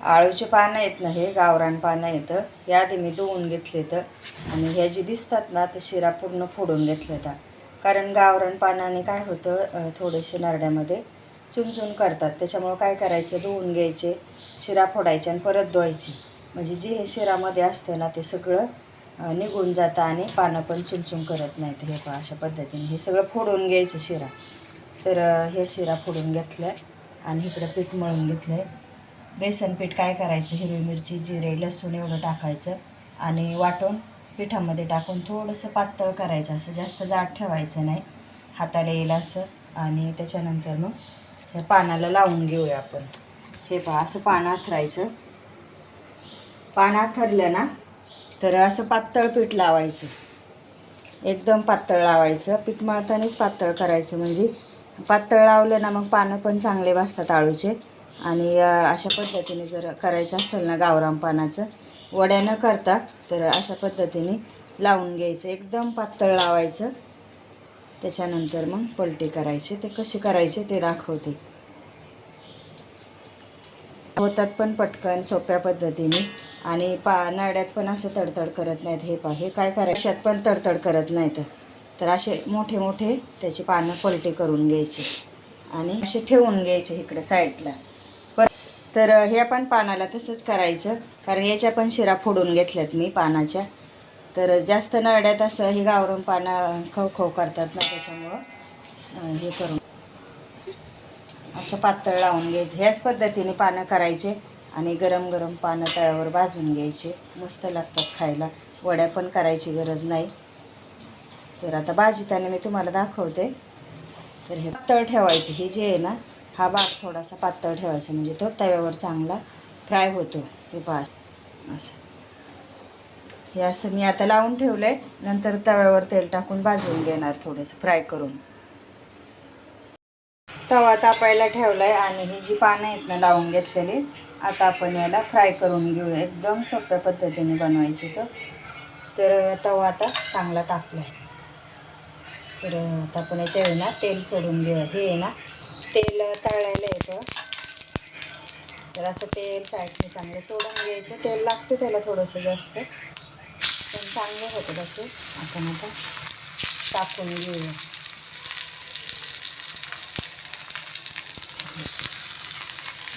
आळूचे पानं आहेत ना हे गावरान पानं येतं. हे आधी मी धुवून घेतले तर आणि ह्या जी दिसतात ना ते शिरा पूर्ण फोडून घेतले तर कारण गावरान पानाने काय होतं थोडेसे नरड्यामध्ये चुनचुन करतात. त्याच्यामुळं काय करायचं? धुवून घ्यायचे शिरा फोडायचे आणि परत धुवायचे. म्हणजे जे हे शिरामध्ये असते ना ते सगळं निघून जातं आणि पानं पण चुनचुन करत नाहीत. हे पण अशा पद्धतीने हे सगळं फोडून घ्यायचं शिरा. तर हे शिरा फोडून घेतलं आणि इकडं पीठ मळून घेतलं आहे बेसन पीठ काय करायचं? हिरवी मिरची जिरे लसूण एवढं टाकायचं आणि वाटून पिठामध्ये टाकून थोडंसं पातळ करायचं. असं जास्त जाड ठेवायचं नाही. हाताला येईल असं. आणि त्याच्यानंतर मग हे पानाला लावून घेऊया आपण. हे पहा असं पानं आथरायचं. पानं आथरलं ना तर असं पातळ पीठ लावायचं. एकदम पातळ लावायचं. पीठ मळतानाच पातळ करायचं. म्हणजे पातळ लावलं ना मग पानं पण चांगले वाजतात आळूचे. आणि अशा पद्धतीने जर करायचं असेल ना गावराम पानाचं वड्या न करता तर अशा पद्धतीने लावून घ्यायचं. एकदम पातळ लावायचं. त्याच्यानंतर मग पलटी करायचे. ते कसे करायचे ते दाखवते. होतात पण पटकन सोप्या पद्धतीने. आणि पा नाड्यात पण असं तडतड करत नाहीत. हे पा हे काय करायच्यात पण तडतड करत नाहीत. तर असे मोठे मोठे त्याची पानं पलटी करून घ्यायचे. आणि असे ठेवून घ्यायचे इकडे साईडला. तर हे पण पानाला तसंच करायचं. कारण याच्या पण शिरा फोडून घेतल्यात मी पानाच्या. तर जास्त नळ्यात असं ही गावरून पानं खव खव करतात ना त्याच्यामुळं हे करून. असं पातळ लावून घ्यायचं. ह्याच पद्धतीने पानं करायचे आणि गरम गरम पानं तव्यावर भाजून घ्यायचे. मस्त लागतात खायला. वड्या पण करायची गरज नाही. तर आता भाजीताने मी तुम्हाला दाखवते. तर हे पातळ ठेवायचं. हे जे आहे ना हा भाग थोडासा पातळ ठेवायचा म्हणजे तो तव्यावर चांगला फ्राय होतो हे पहा. असं. हे असं मी आता लावून ठेवलं आहे नंतर तव्यावर तेल टाकून भाजून घेणार थोडंसं फ्राय करून. तवा तापायला ठेवला आहे आणि ही जी पानं आहेत ना लावून घेतलेली आता आपण याला फ्राय करून घेऊ. एकदम सोप्या पद्धतीने बनवायची तर तवा आता चांगला तापला आहे तर आता आपण याच्या ना तेल सोडून घेऊया. हे आहे ना तेल तळायला येतं तर असं तेल साईडने चांगलं सोडून घ्यायचं. तेल लागतं त्याला थोडंसं जास्त. पण चांगलं होतं तसे. आपण आता टाकून घेऊया.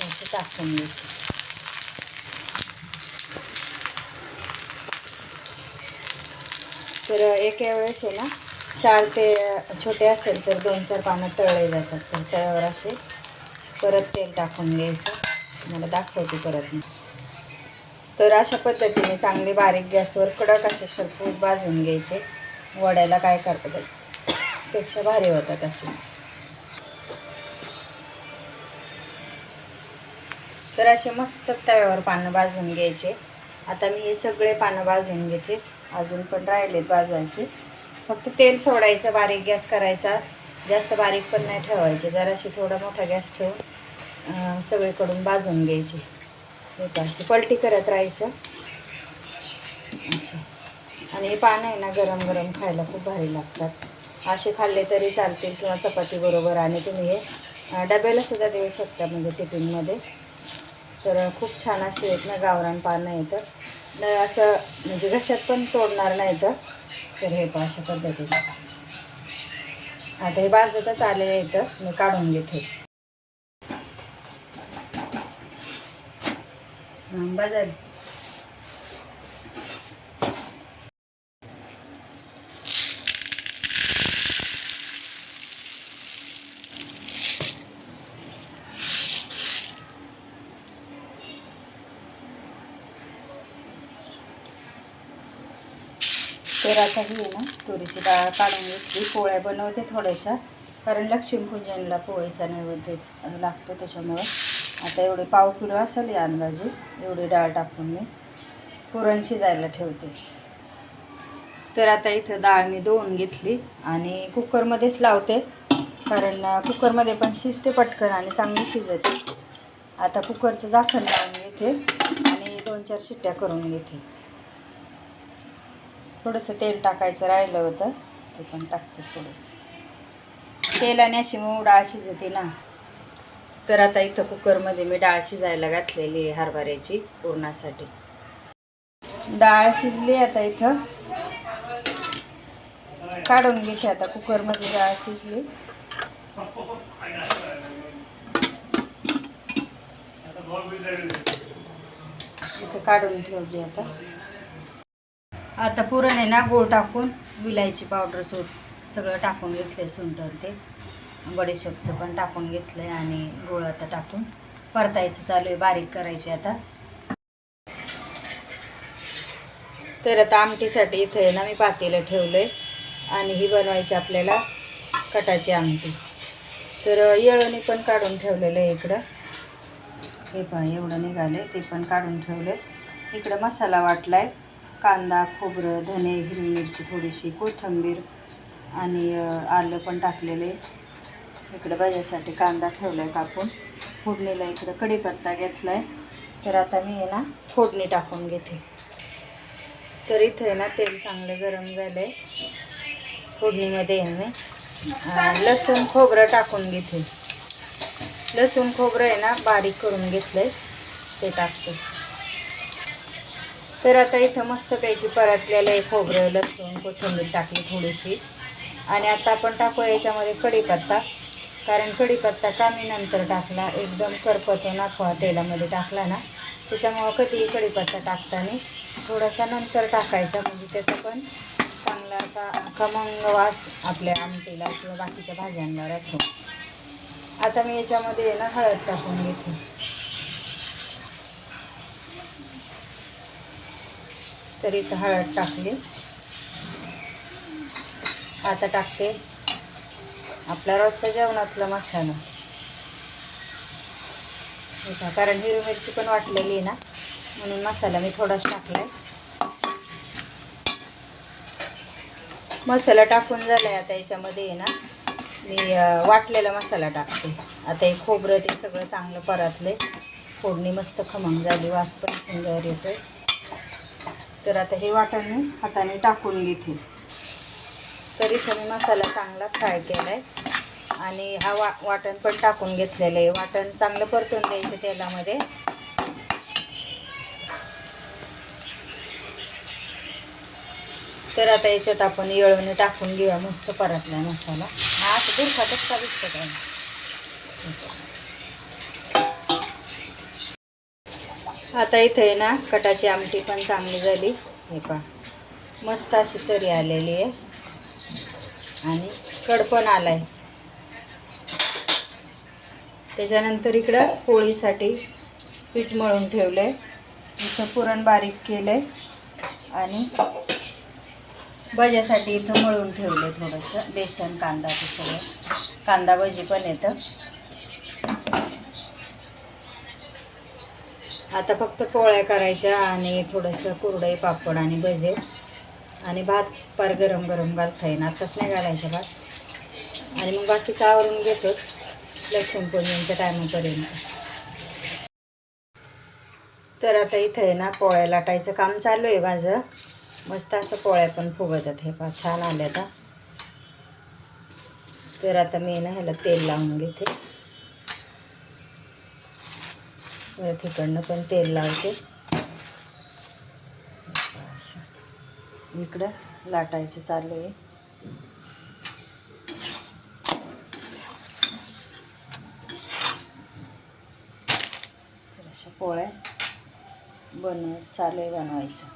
असं टाकून घ्यायचं तर एका वेळेस आहे ना चार ते छोटे असेल तर दोन चार पानं तळले जातात. तर तळ्यावर असे परत तेल टाकून घ्यायचं. मला दाखवते परत मी. तर अशा पद्धतीने चांगले बारीक गॅसवर कडक असे सरपूस भाजून घ्यायचे. वड्याला काय करतात? पेक्षा भारी होतात असे. तर असे मस्त तव्यावर पानं भाजून घ्यायचे. आता मी हे सगळे पानं भाजून घेते. अजून पण राहिलेत भाजायचे. फक्त तेल सोडायचं बारीक गॅस करायचा. जास्त बारीक पण नाही ठेवायचे. जराशी थोडा मोठा गॅस ठेवून सगळीकडून भाजून घ्यायची. असं अशी पलटी करत राहायचं. असं. आणि हे पानं आहे ना गरम गरम खायला खूप भारी लागतात. असे खाल्ले तरी चालतील किंवा चपाती बरोबर आणि तुम्ही हे डब्याला सुद्धा देऊ शकता म्हणजे टिफिनमध्ये. तर खूप छान असे आहेत ना गावरान पानं येतं तर असं म्हणजे घशात पण तोडणार नाही तर तर हे पा अशा पद्धतीने आता हे भाजतच आलेलं येतं मी काढून घेते. बाजार तर आता ही आहे ना तुरीची डाळ काढून घेतली पोळ्या बनवते थोड्याशा. कारण लक्ष्मीपूजनला पोळीचा नैवेद्य लागतो त्याच्यामुळं. आता एवढे पाव किलो असेल या अंदाजे एवढी डाळ टाकून मी पुरण शिजायला ठेवते. तर आता इथं डाळ मी धुवून घेतली आणि कुकरमध्येच लावते. कारण कुकरमध्ये पण शिजते पटकन आणि चांगली शिजते. आता कुकरचं झाकण लावून घेते आणि दोन चार शिट्ट्या करून घेते. थोडंसं तेल टाकायचं राहिलं होतं ते पण टाकते थोडंसं. तेलाने अशी मग डाळ शिजते ना. तर आता इथं कुकरमध्ये मी डाळ शिजायला घातलेली आहे हरभऱ्याची पुरणासाठी. डाळ शिजली आता इथं. काढून घेते आता कुकरमध्ये डाळ शिजली. इथं काढून ठेवली आता. आता पुरण आहे ना गोळ टाकून विलायची पावडर सूट सगळं टाकून घेतलं आहे सुंटर ते. बडीशेपचं पण टाकून घेतलं आहे आणि गोळ आता टाकून परतायचं चालू आहे बारीक करायची आता. तर आता आमटीसाठी इथं आहे ना मी पातेलं ठेवलं आहे आणि ही बनवायची आपल्याला कटाची आमटी. तर येळणी पण काढून ठेवलेलं आहे इकडं. हे पहा एवढं निघालं ते पण काढून ठेवलं इकडं मसाला वाटला आहे कांदा खोबरं धने हिरवी मिरची थोडीशी कोथिंबीर आणि आलं पण टाकलेले. इकडं भाज्यासाठी कांदा ठेवला आहे कापून. फोडणीला इकडं कढीपत्ता घेतला आहे तर आता मी आहे ना फोडणी टाकून घेते. तर इथे आहे ना तेल चांगलं गरम झालं आहे फोडणीमध्ये आहे मी लसूण खोबरं टाकून घेते. लसूण खोबरं आहे ना बारीक करून घेतलं आहे ते टाकते. तर आता इथं मस्तपैकी परतलेलं आहे खोबरं लसूण कोथिंबीर टाकली थोडीशी. आणि आता आपण टाकू याच्यामध्ये कढीपत्ता. कारण कढीपत्ता कामी नंतर टाकला एकदम करपतो नाखवा तेलामध्ये टाकला ना. त्याच्यामुळं कधीही कढीपत्ता टाकताना थोडासा नंतर टाकायचा. म्हणजे त्याचा पण चांगला असा खमंग वास आपल्या आमटीला किंवा बाकीच्या भाज्यांना राहतो. आता मी याच्यामध्ये ना हळद टाकून घेते. तर इथं हळद टाकली. आता टाकते. आपला रोजच्या जेवणातला मसाला. हे कारण हिरवी मिरची पण वाटलेली आहे ना म्हणून मसाला मी थोडाच आहे मसाला टाकून झालाय आता याच्यामध्ये आहे ना मी वाटलेला मसाला टाकते. आता हे खोबरं ते सगळं चांगलं परतले फोडणी मस्त खमंग झाली वास पण सुंदर येतोय. तर आता हे वाटण मी हाताने टाकून घेते. तर मी मसाला चांगला फ्राय केला आहे आणि हा वा वाटण पण टाकून घेतलेलं आहे. वाटण चांगलं परतून द्यायचं तेलामध्ये. तर आता याच्यात आपण येळवणी टाकून घेऊया. मस्त परतला मसाला. हा असं दुर्खातच का दिसतं काय आता इथे आहे ना कटाची आमटी पण चांगली झाली. हे पहा. मस्त अशी तरी आलेली आहे. आणि कड पण आला आहे त्याच्यानंतर इकडं पोळीसाठी पीठ मळून ठेवलं आहे इथं पुरण बारीक केलं आहे आणि भज्यासाठी इथं मळून ठेवलं आहे थोडंसं. बेसन कांदा ते सगळं. कांदा भजी पण येतं. आता फक्त पोळ्या करायच्या आणि थोडंसं कुरडई पापड आणि भजे. आणि भात फार गरम गरम घालता येईन. आत्ताच नाही घालायचा भात. आणि मग बाकीचं आवरून घेतो. लक्ष्मीपूजनच्या टायमापर्यंत. तर आता इथं आहे ना पोळ्या लाटायचं काम चालू आहे माझं. मस्त असं पोळ्या पण फुगतात हे पा छान आल्या आता तर आता मी ना ह्याला तेल लावून घेते. परत इकडनं पण तेल लावते. असं. इकडं लाटायचं चालू आहे. अशा पोळ्या बनव चालू आहे बनवायचं.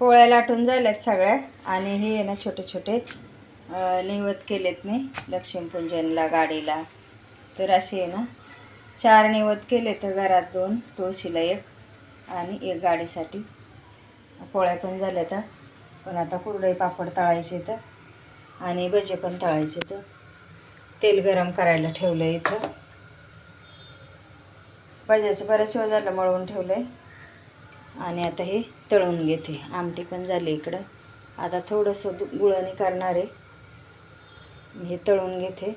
पोळ्या लाटून झाल्यात सगळ्या आणि हे आहे ना छोटे छोटे नैवत केलेत मी लक्ष्मीपूजनला गाडीला. तर असे आहे ना चार निवत केले तर घरात दोन तुळशीला एक आणि एक गाडीसाठी. पोळ्या पण झाल्या तर पण आता कुरडई पापड तळायचे तर आणि भजे पण तळायचे तर. तेल गरम करायला ठेवलं आहे इथं. भज्याचं बऱ्याच वेळ झालं मळवून ठेवलं आहे आणि आता हे तळून घेते. आमटी पण झाली इकडं. आता थोडंसं दु- गुळणी करणार आहे. हे तळून घेते.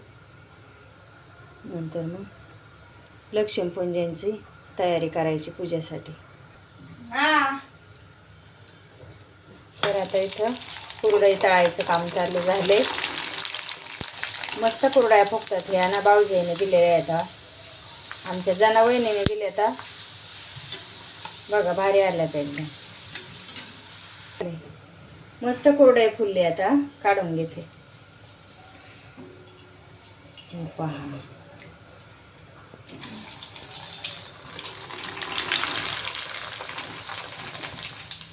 नंतर मग लक्ष्मीपूजनची तयारी करायची पूजेसाठी. तर आता इथं कुरडई तळायचं काम चालू झाले मस्त कुरड्या फुगतात ह्या ना भाऊजीने दिलेल्या आहेत. आमच्या जनावहिनीने दिल्या आता बघा भारी आल्या त्या एकदम. मस्त कुरडे फुलले आता काढून घेते. हे पहा.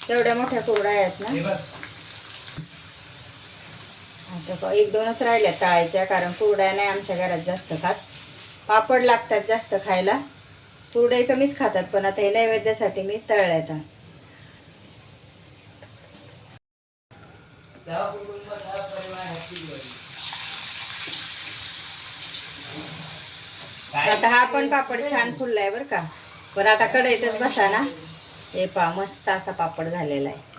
तेवढ्या मोठ्या कुरड्या आहेत ना. आता एक दोनच राहिल्या तळायच्या कारण कुरड्या नाही आमच्या घरात जास्त खात. पापड लागतात जास्त खायला. कुरडे कमीच खातात पण आता हे नैवेद्यासाठी मी तळल्या आता आता हा पण पापड छान फुललाय बरं का. पण आता कढईतच बसा ना. हे पा मस्त असा पापड झालेला आहे.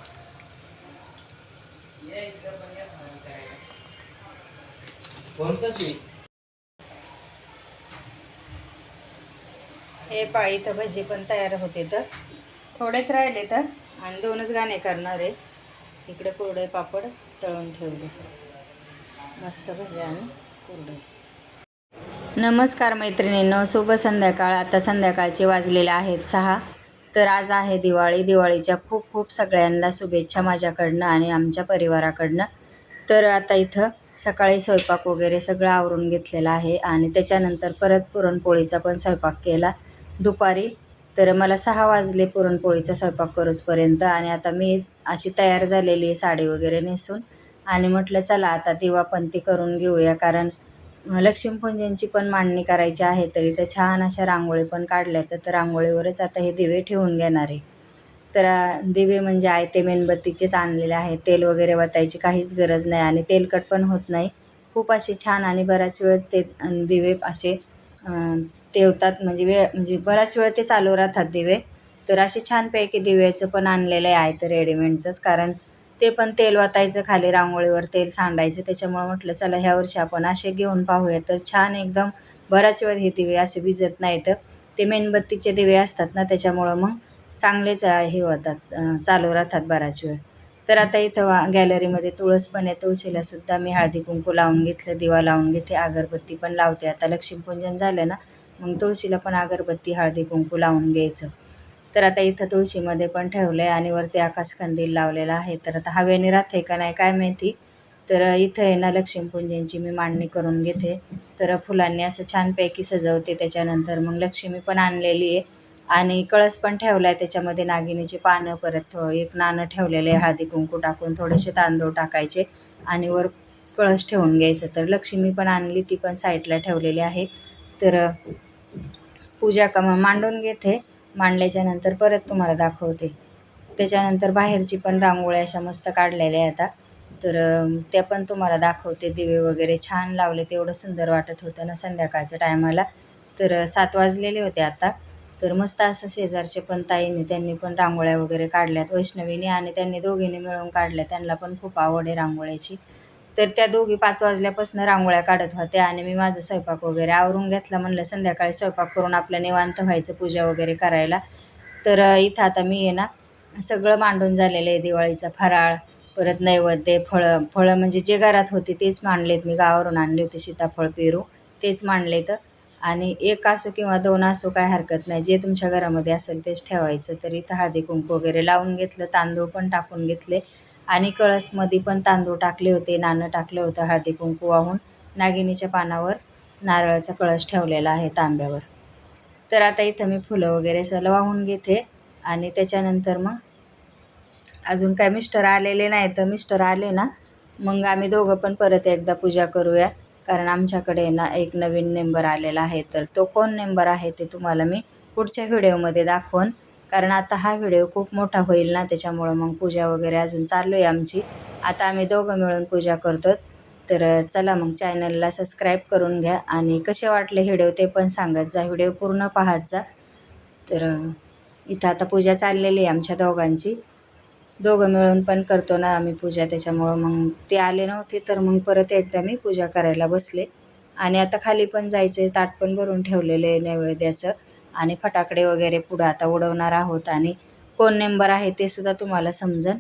हे पा इथं भजी पण तयार होते तर. थोडेच राहिले तर आणि दोनच गाणे करणार आहे. इकडे कुरडे पापड तळून ठेवले. मस्त भजी आणि कुरडे नमस्कार मैत्रिणींनो शुभ संध्याकाळ. आता संध्याकाळचे वाजलेले आहेत सहा. तर आज आहे दिवाळी. दिवाळीच्या खूप खूप सगळ्यांना शुभेच्छा माझ्याकडनं आणि आमच्या परिवाराकडनं. तर आता इथं सकाळी स्वयंपाक वगैरे सगळं आवरून घेतलेला आहे आणि त्याच्यानंतर परत पुरणपोळीचा पण स्वयंपाक केला. दुपारी तर मला सहा वाजले पुरणपोळीचा स्वयंपाक करूसपर्यंत आणि आता मी अशी तयार झालेली आहे साडी वगैरे नेसून. आणि म्हटलं चला आता दिवापंती करून घेऊया कारण लक्ष्मीपूजनची पण मांडणी करायची आहे तर इथं छान अशा रांगोळी पण काढल्या तर रांगोळीवरच आता हे दिवे ठेवून घेणार आहे. तर दिवे म्हणजे आयते मेणबत्तीचेच आणलेले आहे तेल वगैरे वतायची काहीच गरज नाही आणि तेलकट पण होत नाही. खूप असे छान आणि बऱ्याच वेळ ते दिवे असे तेवतात. म्हणजे वेळ म्हणजे बराच वेळ ते चालू राहतात दिवे. तर असे छानपैकी दिव्याचं पण आणलेलं आहे. तर रेडीमेडचंच कारण ते पण तेल वातायचं खाली रांगोळीवर तेल सांडायचं. त्याच्यामुळं म्हटलं चला ह्या वर्षी आपण असे घेऊन पाहूया. तर छान एकदम बराच वेळ हे दिवे असे विजत नाहीत. ते मेणबत्तीचे दिवे असतात ना त्याच्यामुळं मग चांगलेच हे होतात चालू राहतात बराच वेळ. तर आता इथं वा गॅलरीमध्ये तुळस पण आहे तुळशीला सुद्धा मी हळदी कुंकू लावून घेतलं दिवा लावून घेते अगरबत्ती पण लावते. आता लक्ष्मीपूजन झालं ना मग तुळशीला पण अगरबत्ती हळदी कुंकू लावून घ्यायचं. तर आता इथं तुळशीमध्ये पण ठेवलं आहे आणि वरती आकाशकंदील लावलेला आहे. तर आता हवेने राहते का नाही काय माहिती. तर इथं आहे ना लक्ष्मीपूजनची मी मांडणी करून घेते. तर फुलांनी असं छानपैकी सजवते त्याच्यानंतर. मग लक्ष्मी पण आणलेली आहे. आणि कळस पण ठेवला आहे त्याच्यामध्ये नागिनीची पानं परत एक नाणं ठेवलेलं आहे. हळदी कुंकू टाकून थोडेसे तांदूळ टाकायचे आणि वर कळस ठेवून घ्यायचं. तर लक्ष्मी पण आणली ती पण साईडला ठेवलेली आहे. तर पूजा का मांडून घेते. मांडल्याच्या नंतर परत तुम्हाला दाखवते. त्याच्यानंतर बाहेरची पण रांगोळ्या अशा मस्त काढलेल्या आहे आता. तर त्या पण तुम्हाला दाखवते. दिवे वगैरे छान लावले तेवढं सुंदर वाटत होतं ना संध्याकाळच्या टायमाला. तर सात वाजलेले होते आता. तर मस्त असं शेजारचे पण ताईने त्यांनी पण रांगोळ्या वगैरे काढल्यात. वैष्णवीने आणि त्यांनी दोघींनी मिळून काढल्या. त्यांना पण खूप आवड आहे रांगोळ्याची. तर त्या दोघी पाच वाजल्यापासून रांगोळ्या काढत होत्या आणि मी माझा स्वयंपाक वगैरे आवरून घेतला म्हणलं संध्याकाळी स्वयंपाक करून आपलं निवांत व्हायचं पूजा वगैरे करायला. तर इथं आता मी आहे ना सगळं मांडून झालेलं आहे दिवाळीचा फराळ परत नैवेद्य फळं फळं म्हणजे जे घरात होते तेच मांडलेत मी गावावरून आणले होते सीताफळ पेरू तेच मांडलेत. आणि एक असो किंवा दोन असो काय हरकत नाही जे तुमच्या घरामध्ये असेल तेच ठेवायचं. तर इथं हळदी कुंकू वगैरे लावून घेतलं तांदूळ पण टाकून घेतले. आणि कळसमध्ये पण तांदूळ टाकले होते नाणं टाकलं होतं हळदी कुंकू वाहून नागिनीच्या पानावर नारळाचा कळस ठेवलेला आहे तांब्यावर. तर आता इथं मी फुलं वगैरे सगळं वाहून घेते आणि त्याच्यानंतर मग अजून काय मिस्टर आलेले नाही तर मिस्टर आले ना मग आम्ही दोघं पण परत एकदा पूजा करूया. कारण आमच्याकडे ना एक नवीन नेंबर आलेला आहे तर तो कोण नेंबर आहे ते तुम्हाला मी पुढच्या व्हिडिओमध्ये दाखवून कारण आता हा व्हिडिओ खूप मोठा होईल ना त्याच्यामुळं मग पूजा वगैरे अजून चालू आहे आमची. आता आम्ही दोघं मिळून पूजा करतो. तर चला मग चॅनलला सबस्क्राईब करून घ्या आणि कसे वाटले व्हिडिओ ते पण सांगत जा व्हिडिओ पूर्ण पाहत जा. तर इथं आता पूजा चाललेली आहे आमच्या दोघांची. दोघं मिळून पण करतो ना आम्ही पूजा त्याच्यामुळं मग ते आले नव्हते तर मग परत एकदा मी पूजा करायला बसले. आणि आता खाली पण जायचं ताट पण भरून ठेवलेलं आहे नैवेद्याचं. आणि फटाकडे वगैरे पुढं आता उडवणार आहोत आणि कोण नंबर आहे ते सुद्धा तुम्हाला समजन.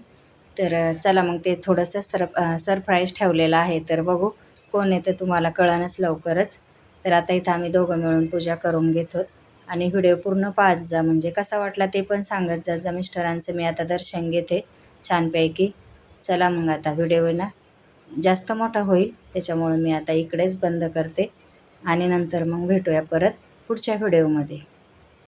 तर चला मग ते थोडंसं सर सरप्राईज ठेवलेलं आहे. तर बघू कोण येतं तुम्हाला कळणच लवकरच. तर आता इथं आम्ही दोघं मिळून पूजा करून घेतो. आणि व्हिडिओ पूर्ण पाहत जा. म्हणजे कसा वाटला ते पण सांगत जा. जा मिस्टरांचं मी आता दर्शन घेते छानपैकी. चला मग आता व्हिडिओ ना जास्त मोठा होईल. त्याच्यामुळं मी आता इकडेच बंद करते. आणि नंतर मग भेटूया परत पुढच्या व्हिडिओमध्ये.